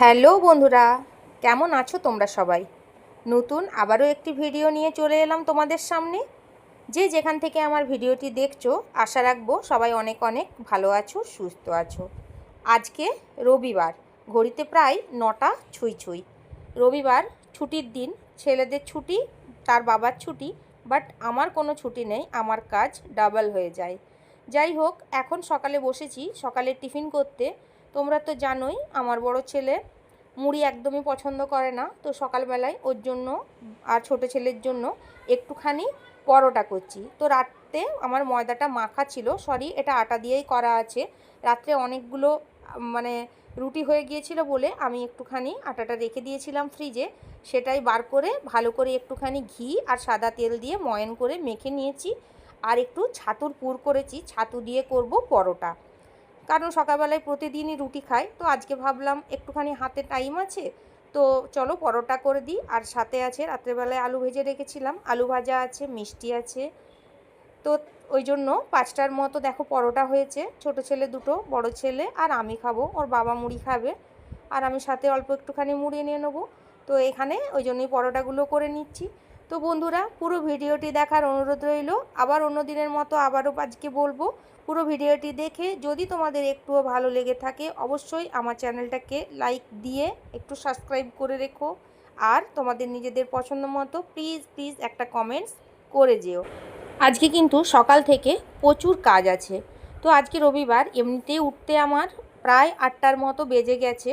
Hello বন্ধুরা, কেমন আছো তোমরা সবাই? নতুন আবারও একটি ভিডিও নিয়ে চলে এলাম তোমাদের সামনে। যে যেখান থেকে আমার ভিডিওটি দেখছ, আশা রাখব সবাই অনেক অনেক ভালো আছো, সুস্থ আছো। আজকে রবিবার, ঘড়িতে প্রায় নটা ছুঁই ছুঁই। রবিবার ছুটির দিন, ছেলেদের ছুটি, তার বাবার ছুটি, বাট আমার কোনো ছুটি নেই, আমার কাজ ডাবল হয়ে যায়। যাই হোক, এখন সকালে বসেছি, সকালে টিফিন করতে। তোমরা তো জানোই, আমার বড় ছেলে মুড়ি একদমই পছন্দ করে না। তো সকালবেলায় ওর জন্য আর ছোটো ছেলের জন্য একটুখানি পরোটা করছি। তো রাত্রে আমার ময়দাটা মাখা ছিল, সরি, এটা আটা দিয়েই করা আছে। রাত্রে অনেকগুলো মানে রুটি হয়ে গিয়েছিল বলে আমি একটুখানি আটাটা রেখে দিয়েছিলাম ফ্রিজে। সেটাই বার করে ভালো করে একটুখানি ঘি আর সাদা তেল দিয়ে ময়ন করে মেখে নিয়েছি। আর একটু ছাতুর পুর করেছি, ছাতু দিয়ে করব পরোটা। কারণ সকালবেলায় প্রতিদিনই রুটি খাই, তো আজকে ভাবলাম একটুখানি হাতে টাইম আছে, তো চলো পরোটা করে দিই। আর সাথে আছে রাত্রেবেলায় আলু ভেজে রেখেছিলাম, আলু ভাজা আছে, মিষ্টি আছে। তো ওই জন্য পাঁচটার মতো দেখো পরোটা হয়েছে, ছোট ছেলে দুটো, বড় ছেলে আর আমি খাব, ওর বাবা মুড়ি খাবে। আর আমি সাথে অল্প একটুখানি মুড়ি নিয়ে নেব, তো এখানে ওই জন্যই পরোটাগুলো করে নিচ্ছি। তো বন্ধুরা, পুরো ভিডিওটি দেখার অনুরোধ রইল। আবার অন্য দিনের মতো আবারও আজকে বলব, পুরো ভিডিওটি দেখে যদি তোমাদের একটুও ভালো লেগে থাকে, অবশ্যই আমার চ্যানেলটাকে লাইক দিয়ে একটু সাবস্ক্রাইব করে রেখো। আর তোমাদের নিজেদের পছন্দ মতো প্লিজ প্লিজ একটা কমেন্টস করে যেও। আজকে কিন্তু সকাল থেকে প্রচুর কাজ আছে। তো আজকে রবিবার, এমনিতেই উঠতে আমার প্রায় আটটার মতো বেজে গেছে।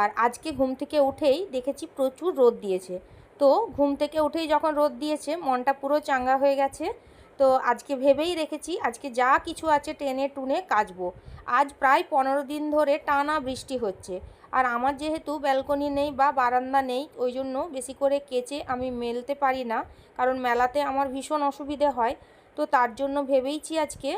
আর আজকে ঘুম থেকে উঠেই দেখেছি প্রচুর রোদ দিয়েছে। তো ঘুম থেকে উঠেই যখন রোদ দিয়েছে, মনটা পুরো চাঙ্গা হয়ে গেছে। তো আজকে ভেবেই রেখেছি, আজকে যা কিছু আছে টেনে টুনে কাচবো। আজ প্রায় পনেরো দিন ধরে টানা বৃষ্টি হচ্ছে। আর আমার যেহেতু ব্যালকনি নেই বা বারান্দা নেই, ওই জন্য বেশি করে কেচে আমি মেলতে পারি না। কারণ মেলাতে আমার ভীষণ অসুবিধে হয়। তো তার জন্য ভেবেইছি আজকে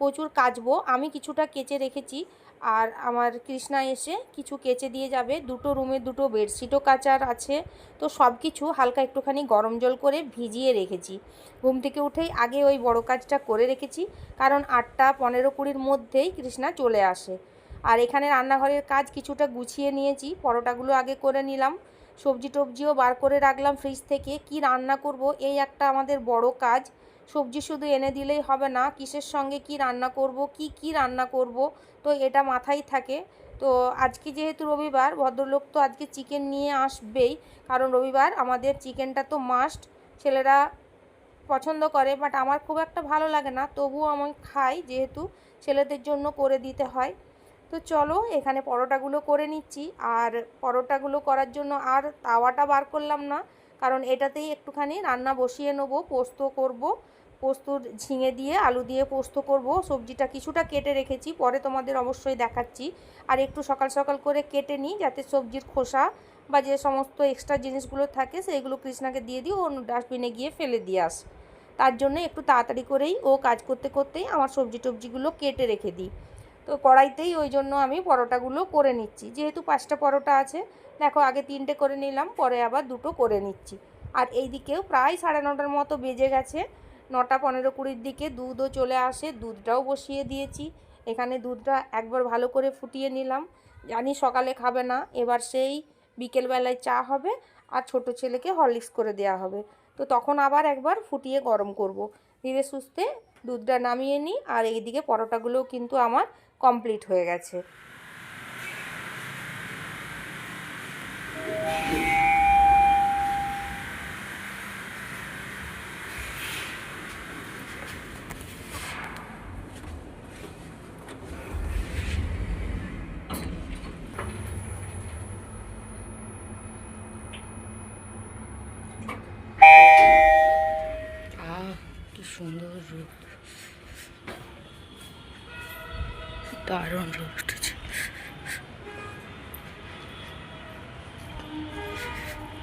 প্রচুর কাচবো। আমি কিছুটা কেচে রেখেছি। আর আমার কৃষ্ণা এসে কিছু কেচে দিয়ে যাবে। দুটো রুমে দুটো বেডশিটও কাচার আছে। তো সব কিছু হালকা একটুখানি গরম জল করে ভিজিয়ে রেখেছি। ঘুম থেকে উঠেই আগে ওই বড় কাজটা করে রেখেছি। কারণ আটটা পনেরো কুড়ির মধ্যেই কৃষ্ণা চলে আসে। আর এখানে রান্নাঘরের কাজ কিছুটা গুছিয়ে নিয়েছি। পরোটাগুলো আগে করে নিলাম। সবজি টবজিও বার করে রাখলাম ফ্রিজ থেকে। কি রান্না করব? এই একটা আমাদের বড় কাজ। সবজি শুধু এনে দিলেই হবে না। কিসের সঙ্গে কি রান্না করব? কি কি রান্না করব? তো এটা মাথায় থাকে। তো আজকে যেহেতু রবিবার, ভদ্রলোক তো আজকে চিকেন নিয়ে আসবেই। কারণ রবিবার আমাদের চিকেনটা তো মাস্ট ছেলেরা পছন্দ করে। বাট আমার খুব একটা ভালো লাগে না, তবুও আমি খাই যেহেতু ছেলেদের জন্য করে দিতে হয়। তো চলো, এখানে পরোটাগুলো করে নিচ্ছি। আর পরোটাগুলো করার জন্য আর তাওয়াটা বার করলাম না। কারণ এটাতেই একটুখানি রান্না বসিয়ে নেব, পোস্ত করব। পোস্তর ঝিঙে দিয়ে, আলু দিয়ে পোস্ত করব। সবজিটা কিছুটা কেটে রেখেছি, পরে তোমাদের অবশ্যই দেখাচ্ছি। আর একটু সকাল সকাল করে কেটে নিই, যাতে সবজির খোসা বা যে সমস্ত এক্সট্রা জিনিসগুলো থাকে, সেইগুলো কৃষ্ণাকে দিয়ে দিই, ও ডাস্টবিনে গিয়ে ফেলে দিয়ে আস। তার জন্য একটু তাড়াতাড়ি করেই ও কাজ করতে করতেই আমার সবজি টবজিগুলো কেটে রেখে দিই। তো কড়াইতেই ওই জন্য আমি পরোটাগুলো করে নিচ্ছি। যেহেতু পাঁচটা পরোটা আছে, দেখো আগে তিনটে করে নিলাম, পরে আবার দুটো করে নিচ্ছি। আর এই দিকেও প্রায় সাড়ে নটার মতো বেজে গেছে। নটা পনেরো কুড়ির দিকে দুধও চলে আসে, দুধটাও বসিয়ে দিয়েছি। এখানে দুধটা একবার ভালো করে ফুটিয়ে নিলাম। জানি সকালে খাবে না, এবার সেই বিকেলবেলায় চা হবে আর ছোট ছেলেকে হরলিক্স করে দেওয়া হবে। তো তখন আবার একবার ফুটিয়ে গরম করব। ধীরে সুস্থে দুধটা নামিয়ে নিই আর এইদিকে পরোটাগুলোও কিন্তু আমার কমপ্লিট হয়ে গেছে।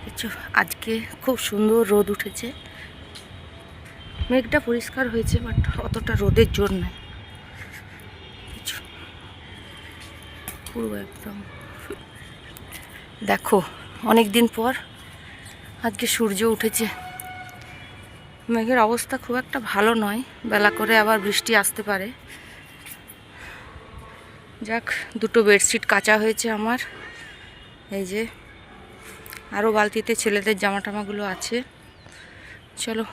দেখছ, আজকে খুব সুন্দর রোদ উঠেছে। মেঘটা পরিষ্কার হয়েছে বাট অতটা রোদের জোর পুরো একদম। দেখো অনেক দিন পর আজকে সূর্য উঠেছে। মেঘের অবস্থা খুব একটা ভালো নয় বেলা করে আবার বৃষ্টি আসতে পারে। যাক দুটো বেডশিট কাচা হয়েছে আমার। এই যে আরও বালতিতে ছেলেদের জামা টামাগুলো আছে। চলো,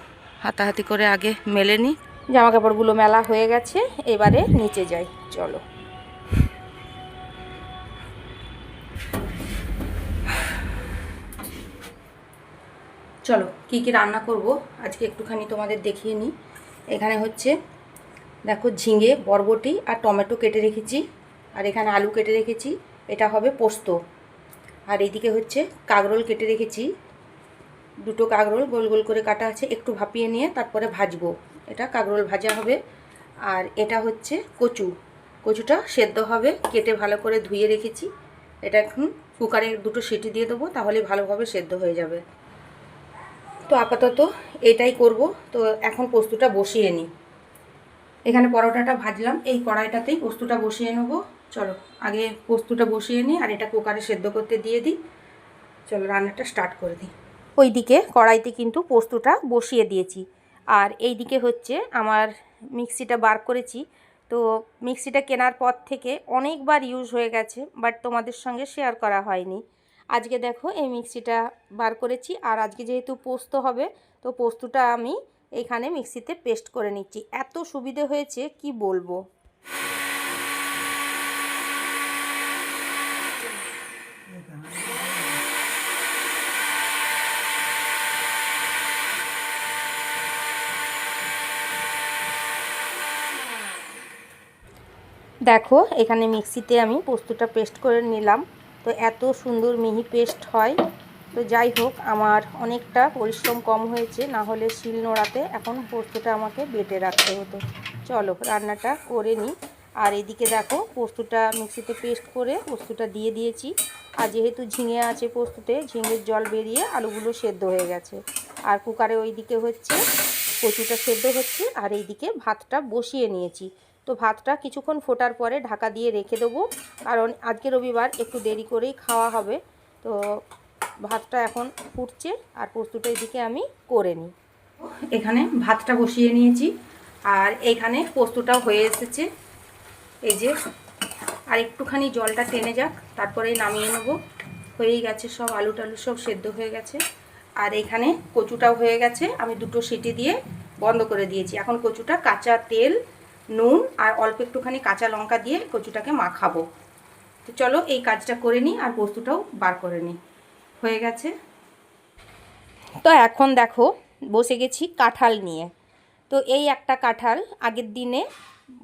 হাতাহাতি করে আগে মেলে নিই জামা কাপড়গুলো মেলা হয়ে গেছে, এবারে নিচে যাই, চলো। চলো, কি কি রান্না করব, আজকে একটুখানি তোমাদের দেখিয়ে নিই এখানে হচ্ছে, দেখো ঝিঙে, বরবটি আর টমেটো কেটে রেখেছি। আর এখানে আলু কেটে রেখেছি, এটা হবে পোস্ত। আর এইদিকে হচ্ছে কাগরোল কেটে রেখেছি। দুটো কাগরোল গোল গোল করে কাটা আছে, একটু ভাপিয়ে নিয়ে তারপরে ভাজবো। এটা কাগরোল ভাজা হবে। আর এটা হচ্ছে কচু। কচুটা সেদ্ধ হবে, কেটে ভালো করে ধুয়ে রেখেছি। এটা এখন কুকারে দুটো সিটি দিয়ে দেবো, তাহলে ভালোভাবে সেদ্ধ হয়ে যাবে। তো আপাতত এটাই করব। তো এখন পোস্তটা বসিয়ে নিই। এখানে পরোটাটা ভাজলাম, এই কড়াইটাতেই পোস্তটা বসিয়ে নেব। চলো, আগে পোস্তটা বসিয়ে নিই আর এটা কুকারে সেদ্ধ করতে দিয়ে দিই। চলো, রান্নাটা স্টার্ট করে দিই। ওইদিকে কড়াইতে কিন্তু পোস্তটা বসিয়ে দিয়েছি। আর এই দিকে হচ্ছে আমার মিক্সিটা বার করেছি। তো মিক্সিটা কেনার পর থেকে অনেকবার ইউজ হয়ে গেছে বাট তোমাদের সঙ্গে শেয়ার করা হয়নি। আজকে দেখো, এই মিক্সিটা বার করেছি। আর আজকে যেহেতু পোস্ত হবে, তো পোস্তটা আমি এখানে মিক্সিতে পেস্ট করে নিচ্ছি। এত সুবিধে হয়েছে, কি বলব? দেখো, এখানে মিক্সিতে আমি পোস্তটা পেস্ট করে নিলাম। তো এত সুন্দর মিহি পেস্ট হয়। তো যাই হোক, আমার অনেকটা পরিশ্রম কম হয়েছে, না হলে শিল নোড়াতে এখন পোস্তটা আমাকে বেটে রাখতে হতো। চলো, রান্নাটা করে নিই। আর এদিকে দেখো, পোস্তটা মিক্সিতে পেস্ট করে পোস্তটা দিয়ে দিয়েছি। আর যেহেতু ঝিঙে আছে পোস্ততে, ঝিঙের জল বেরিয়ে আলুগুলো সেদ্ধ হয়ে গেছে। আর কুকারে ওইদিকে হচ্ছে কচুটা সেদ্ধ হচ্ছে, আর এইদিকে ভাতটা বসিয়ে নিয়েছি। তো ভাতটা কিছুক্ষণ ফোটার পরে ঢাকা দিয়ে রেখে দেবো। কারণ আজকে রবিবার একটু দেরি করেই খাওয়া হবে। তো ভাতটা এখন ফুটছে আর পোস্তটা এদিকে আমি করে নিই। এখানে ভাতটা বসিয়ে নিয়েছি আর এইখানে পোস্তটাও হয়ে এসেছে। এই যে, আর একটুখানি জলটা টেনে যাক, তারপরে নামিয়ে নেব। হয়েই গেছে সব আলু টালু সব সেদ্ধ হয়ে গেছে। আর এখানে কচুটাও হয়ে গেছে। আমি দুটো সিটি দিয়ে বন্ধ করে দিয়েছি। এখন কচুটা কাঁচা তেল নুন আর অল্প একটুখানি কাঁচা লঙ্কা দিয়ে কচুটাকে মাখাবো। তো চলো এই কাজটা করে নিই আর বস্তুটাও বার করে নিই। হয়ে গেছে। তো এখন দেখো, বসে গেছি কাঁঠাল নিয়ে। তো এই একটা কাঁঠাল আগের দিনে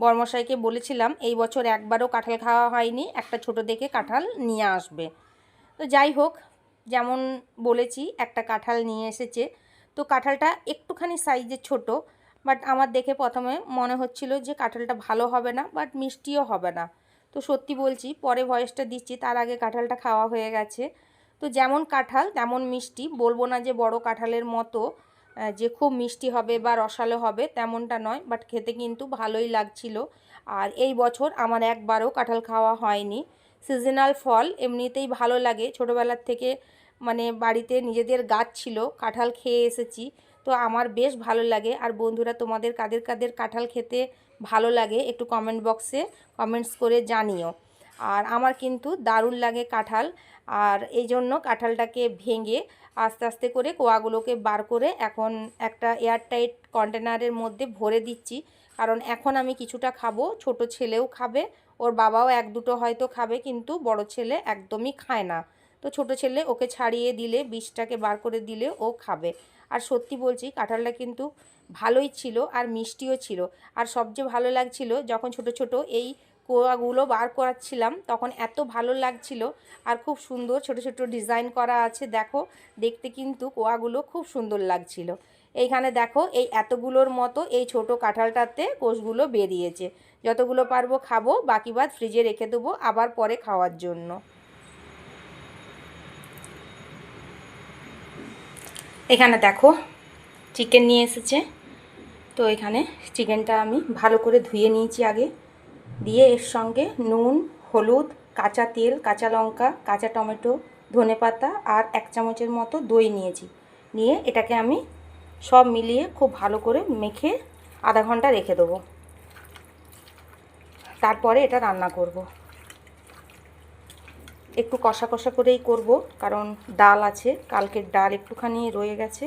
বর্মশাইকে বলেছিলাম, এই বছর একবারও কাঁঠাল খাওয়া হয়নি, একটা ছোট দেখে কাঁঠাল নিয়ে আসবে। তো যাই হোক, যেমন বলেছি, একটা কাঁঠাল নিয়ে এসেছে। তো কাঁঠালটা একটুখানি সাইজের ছোট বাট আমার দেখে প্রথমে মনে হচ্ছিল যে কাঁঠালটা ভালো হবে না, বাট মিষ্টিও হবে না। তো সত্যি বলছি, পরে ভয়েসটা দিচ্ছি, তার আগে কাঁঠালটা খাওয়া হয়ে গেছে। তো যেমন কাঁঠাল, তেমন মিষ্টি, বলব না যে বড় কাঁঠালের মতো যে খুব মিষ্টি হবে বা রসালো হবে তেমনটা নয়, বাট খেতে কিন্তু ভালোই লাগছিল। আর এই বছর আমার একবারও কাঁঠাল খাওয়া হয়নি। সিজনাল ফল এমনিতেই ভালো লাগে। ছোটোবেলার থেকে মানে বাড়িতে নিজেদের গাছ ছিল, কাঁঠাল খেয়ে এসেছি। তো আমার বেশ ভালো লাগে। আর বন্ধুরা, তোমাদের কাদের কাদের কাঁঠাল খেতে ভালো লাগে একটু কমেন্ট বক্সে কমেন্টস করে জানিও। আর আমার কিন্তু দারুণ লাগে কাঁঠাল। আর এই জন্য কাঁঠালটাকে ভেঙে আস্তে আস্তে করে কোয়াগুলোকে বার করে এখন একটা এয়ারটাইট কন্টেনারের মধ্যে ভরে দিচ্ছি। কারণ এখন আমি কিছুটা খাব, ছোট ছেলেও খাবে, ওর বাবাও এক দুটো হয়তো খাবে, কিন্তু বড় ছেলে একদমই খায় না। তো ছোট ছেলে ওকে ছাড়িয়ে দিলে, বিষটাকে বার করে দিলে ও খাবে। আর সত্যি বলছি, কাঁঠালটা কিন্তু ভালোই ছিল আর মিষ্টিও ছিল। আর সবচেয়ে ভালো লাগছিল, যখন ছোট ছোট এই কোয়াগুলো বার করাচ্ছিলাম, তখন এত ভালো লাগছিল আর খুব সুন্দর ছোট ছোট ডিজাইন করা আছে। দেখো, দেখতে কিন্তু কোয়াগুলো খুব সুন্দর লাগছিল। এইখানে দেখো, এই এতগুলোর মতো এই ছোট কাঁঠালটাতে কোষগুলো বেরিয়েছে। যতগুলো পারব খাব, বাকি বাদ ফ্রিজে রেখে দেবো, আবার পরে খাওয়ার জন্য। এখানে দেখো চিকেন নিয়ে এসেছে। তো এখানে চিকেনটা আমি ভালো করে ধুয়ে নিয়েছি আগে। দিয়ে এর সঙ্গে নুন, হলুদ, কাঁচা তেল, কাঁচা লঙ্কা, কাঁচা টমেটো ধনেপাতা আর এক চামচের মতো দই নিয়েছি। নিয়ে এটাকে আমি সব মিলিয়ে খুব ভালো করে মেখে আধা ঘণ্টা রেখে দেবো। তারপরে এটা রান্না করব। একটু কষা কষা করেই করব, কারণ ডাল আছে, কালকের ডাল একটুখানি রয়ে গেছে।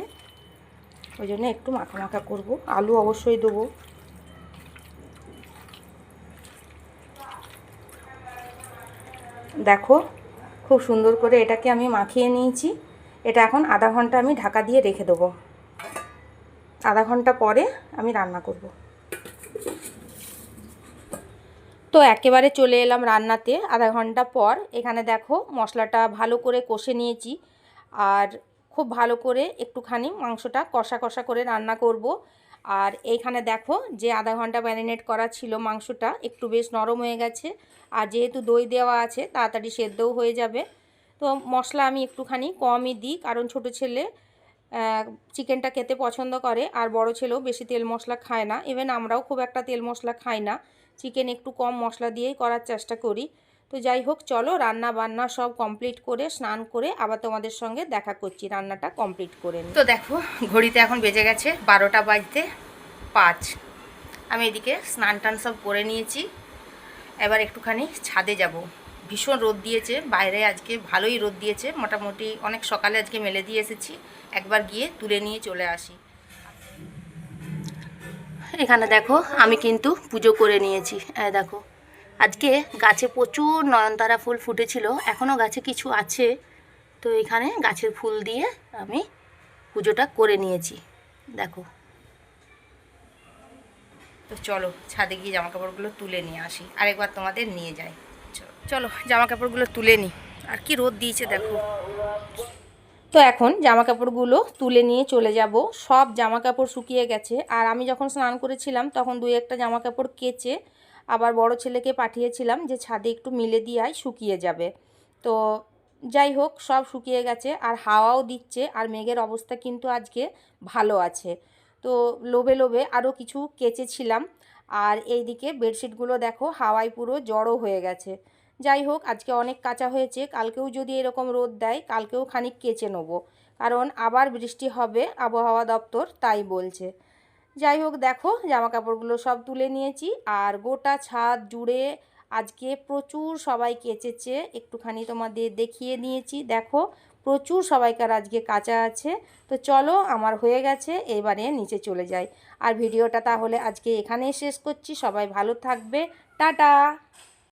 ওই জন্য একটু মাখা মাখা করব, আলু অবশ্যই দেবো। দেখো, খুব সুন্দর করে এটাকে আমি মাখিয়ে নিয়েছি। এটা এখন আধা ঘণ্টা আমি ঢাকা দিয়ে রেখে দেবো। আধা ঘণ্টা পরে আমি রান্না করব। তো একেবারে চলে এলাম রান্নাতে আধা ঘণ্টা পর। এখানে দেখো মশলাটা ভালো করে কষে নিয়েছি। আর খুব ভালো করে একটুখানি মাংসটা কষা কষা করে রান্না করব। আর এইখানে দেখো যে আধা ঘণ্টা ম্যারিনেট করা ছিল মাংসটা, একটু বেশ নরম হয়ে গেছে। আর যেহেতু দই দেওয়া আছে, তাড়াতাড়ি সেদ্ধও হয়ে যাবে। তো মশলা আমি একটুখানি কমই দিই, কারণ ছোট ছেলে চিকেনটা খেতে পছন্দ করে, আর বড় ছেলেও বেশি তেল মশলা খায় না। ইভেন আমরাও খুব একটা তেল মশলা খাই না। চিকেন একটু কম মশলা দিয়েই করার চেষ্টা করি। তো যাই হোক, চলো রান্না বান্না সব কমপ্লিট করে, স্নান করে আবার তোমাদের সঙ্গে দেখা করছি, রান্নাটা কমপ্লিট করে তো দেখো, ঘড়িতে এখন বেজে গেছে বারোটা বাজতে পাঁচ। আমি এদিকে স্নান টান সব করে নিয়েছি। এবার একটুখানি ছাদে যাব। ভীষণ রোদ দিয়েছে, বাইরে আজকে ভালোই রোদ দিয়েছে। মোটামুটি অনেক সকালে আজকে মেলে দিয়ে এসেছি। একবার গিয়ে তুলে নিয়ে চলে আসি। এখানে দেখো, আমি কিন্তু পুজো করে নিয়েছি। দেখো, আজকে গাছে প্রচুর নয়নতারা ফুল ফুটেছিল এখনও গাছে কিছু আছে। তো এখানে গাছের ফুল দিয়ে আমি পুজোটা করে নিয়েছি। দেখো। তো চলো, ছাদে গিয়ে জামা কাপড়গুলো তুলে নিয়ে আসি, আরেকবার তোমাদের নিয়ে যাই। চলো চলো জামা কাপড়গুলো তুলে নিই আর কি রোদ দিয়েছে দেখো। তো এখন জামা কাপড়গুলো তুলে নিয়ে চলে যাব। সব জামা কাপড় শুকিয়ে গেছে। আর আমি যখন স্নান করেছিলাম, তখন দুই একটা জামা কাপড় কেচে আবার বড় ছেলেকে পাঠিয়েছিলাম যে ছাদে একটু মিলে দিয়ে শুকিয়ে যাবে। তো যাই হোক, সব শুকিয়ে গেছে আর হাওয়াও দিচ্ছে আর মেঘের অবস্থা কিন্তু আজকে ভালো আছে। তো লোভে লোভে আরও কিছু কেচেছিলাম। আর এইদিকে বেডশিটগুলো দেখো, হাওয়ায় পুরো জড়ো হয়ে গেছে। যাই হোক, আজকে অনেক কাঁচা হয়েছে, কালকেও যদি এরকম রোদ দেয়, কালকেও খানিক কেচে নেব। কারণ আবার বৃষ্টি হবে, আবহাওয়া দপ্তর তাই বলছে। যাই হোক, দেখো জামা কাপড়গুলো সব তুলে নিয়েছি আর গোটা ছাদ জুড়ে আজকে প্রচুর সবাই কেচেছে। একটুখানি তোমাদের দেখিয়ে নিয়েছি। দেখো, প্রচুর সবাইকার আজকে কাঁচা আছে। তো চলো, আমার হয়ে গেছে, এবারে নিচে চলে যাই। আর ভিডিওটা তাহলে আজকে এখানেই শেষ করছি। সবাই ভালো থাকবে। টাটা!